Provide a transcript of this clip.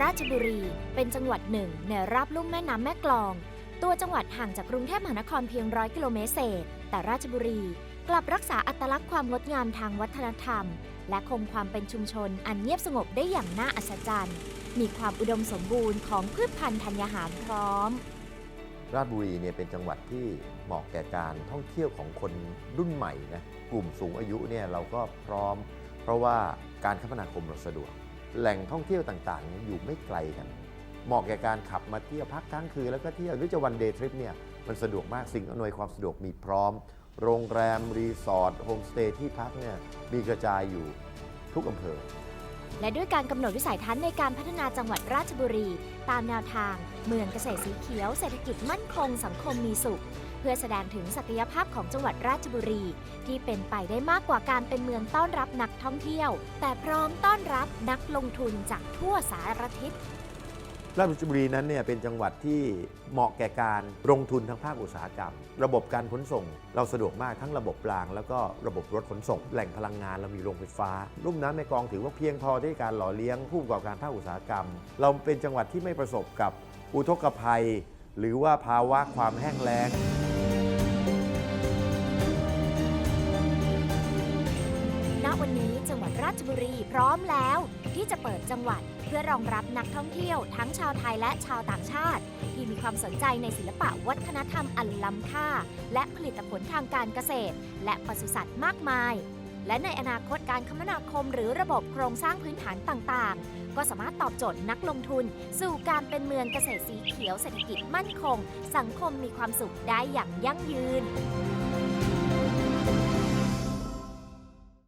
ราชบุรีเป็นจังหวัดหนึ่งในราบลุ่มแม่น้ำแม่กลอง ตัวจังหวัดห่างจากกรุงเทพมหานครเพียงร้อยกิโลเมตรเศษ แต่ราชบุรีกลับรักษาอัตลักษณ์ความงดงามทางวัฒนธรรม และคงความเป็นชุมชนอันเงียบสงบได้อย่างน่าอัศจรรย์ มีความอุดมสมบูรณ์ของพืชพันธุ์ธัญญาหารพร้อม ราชบุรีเนี่ยเป็นจังหวัดที่เหมาะแก่การท่องเที่ยวของคนรุ่นใหม่นะกลุ่มสูงอายุเนี่ยเราก็พร้อม เพราะว่าการคมนาคมเราสะดวก แหล่งท่องเที่ยวต่างๆ อยู่ไม่ไกลกัน เหมาะแก่การขับมาเที่ยวพักค้างคืนแล้วก็เที่ยวหรือจะวันเดย์ทริปเนี่ยมันสะดวกมากสิ่งอำนวยความสะดวกมีพร้อม โรงแรม รีสอร์ทโฮมสเตย์ที่พักเนี่ยมีกระจายอยู่ทุกอำเภอ และด้วยการกำหนดวิสัยทัศน์ในการพัฒนาจังหวัดราชบุรี ตามแนวทาง เมืองเกษตรสีเขียว เศรษฐกิจมั่นคง สังคมมีสุข เพื่อแสดงถึงศักยภาพของจังหวัดราชบุรี ที่เป็นไปได้มากกว่าการเป็นเมืองต้อนรับนักท่องเที่ยว แต่พร้อมต้อนรับนักลงทุนจากทั่วสารทิศ ราชบุรีนั้นเนี่ยเป็นจังหวัดที่เหมาะแก่การลงทุนทางภาคอุตสาหกรรม ระบบการขนส่ง เราสะดวกมากทั้งระบบราง แล้วก็ระบบรถขนส่ง แหล่งพลังงานเรามีโรงไฟฟ้าลุ่มน้ำในกองถือว่าเพียงพอที่การหล่อเลี้ยงผู้ประกอบการภาคอุตสาหกรรม เราเป็นจังหวัดที่ไม่ประสบกับอุทกภัย หรือว่าภาวะความแห้งแล้งณวันนี้จังหวัดราชบุรีพร้อมแล้ว ที่จะเปิดจังหวัด เพื่อรองรับนักท่องเที่ยวทั้งชาวไทยและชาวต่างชาติ ที่มีความสนใจในศิลปะวัฒนธรรมอันล้ำค่า และผลิตผลทางการเกษตร และปศุสัตว์มากมาย และในอนาคตการคมนาคมหรือระบบโครงสร้างพื้นฐานต่างๆ ก็สามารถตอบโจทย์นักลงทุน สู่การเป็นเมืองเกษตรสีเขียวเศรษฐกิจมั่นคง สังคมมีความสุขได้อย่างยั่งยืน